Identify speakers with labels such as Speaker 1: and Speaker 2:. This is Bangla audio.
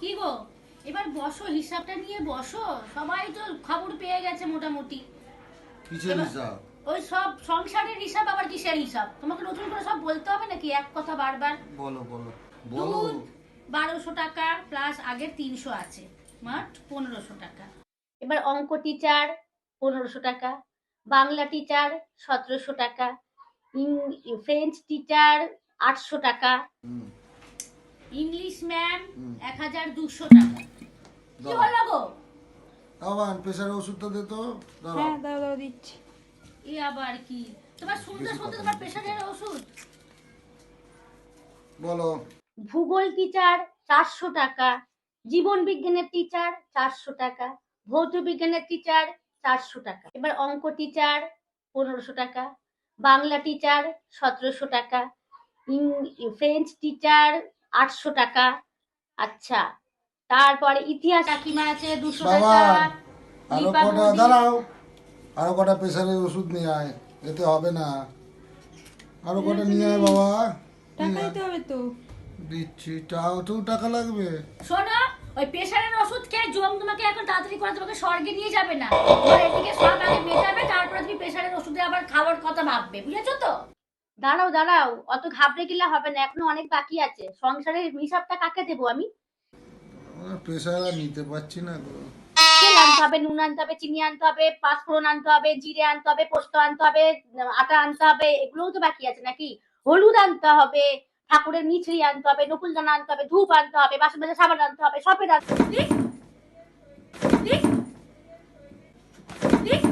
Speaker 1: কি গো? এবার বসো হিসাবটা নিয়ে বসো। সবাই তো খবর পেয়ে গেছে মোটামুটি।
Speaker 2: কিসের হিসাব?
Speaker 1: ওই সব সংসারের হিসাব আবার কিসের হিসাব? তোমাকে নতুন করে সব বলতে হবে নাকি? এক কথা বারবার।
Speaker 2: বলো বলো। বলো।
Speaker 1: বারোশো টাকা প্লাস আগের তিনশো আছে। মাঠ পনেরোশো টাকা। এবার অঙ্ক টিচার পনেরোশো টাকা। বাংলা টিচার সতেরোশো টাকা। ফ্রেঞ্চ টিচার আটশো টাকা। English ma'am. এক হাজার দুশো টাকা। কি হলো গো?
Speaker 2: আবার প্রেশারের ওষুধটা দে তো।
Speaker 3: হ্যাঁ দাও দাও দিচ্ছি।
Speaker 1: এ আবার কি? তোমার শুনতে শুনতে তোমার
Speaker 2: বলতে
Speaker 1: প্রেশারের ওষুধ?
Speaker 2: বলো।
Speaker 1: ভূগোল টিচার চারশো টাকা। জীবন বিজ্ঞানের টিচার চারশো টাকা। ভৌত বিজ্ঞানের টিচার চারশো টাকা। এবার অঙ্ক টিচার পনেরোশো টাকা। বাংলা টিচার সতেরোশো টাকা। ইং- ফ্রেঞ্চ টিচার আটশো টাকা। আচ্ছা তারপরে ইতিহাস কাকিমা আছে? দুশো টাকা আরও
Speaker 2: কটা দাঁড়াও আরও কটা প্রেশারের ওষুধ নিয়ে আয় এতে হবে না। আরও কটা নিয়ে আয় বাবা।
Speaker 3: টাকা দিতে হবে তো।
Speaker 2: দিচ্ছি তাও তো টাকা লাগবে।
Speaker 1: শোনো ওই প্রেশারের ওষুধ খেয়ে জম তোমাকে এখন তাড়াতাড়ি করে তোমাকে স্বর্গে নিয়ে যাবে না। এদিকে সব আগে মেটাবে তারপরে তুমি প্রেশারের ওষুধে আবার খাওয়ার কথা ভাববে বুঝেছ তো? দাঁড়াও দাঁড়াও অত ঘাবড়ে গেলে হবে না এখনও অনেক বাকি আছে সংসারের হিসাবটা কাকে দেবো আমি
Speaker 2: প্রেশার আর নিতে পারছি না গো
Speaker 1: তেল আনতে হবে নুন আনতে হবে চিনি আনতে হবে পাঁচফোড়ন আনতে হবে জিরে আনতে হবে পোস্ত আনতে হবে আটা আনতে হবে এগুলোও তো বাকি আছে নাকি হলুদ আনতে হবে ঠাকুরের মিছরি আনতে হবে নকুল দানা আনতে হবে ধূপ আনতে হবে বাসন মাজা সাবান আনতে হবে সপের আনতে হবে ঠিক? ঠিক? ঠিক?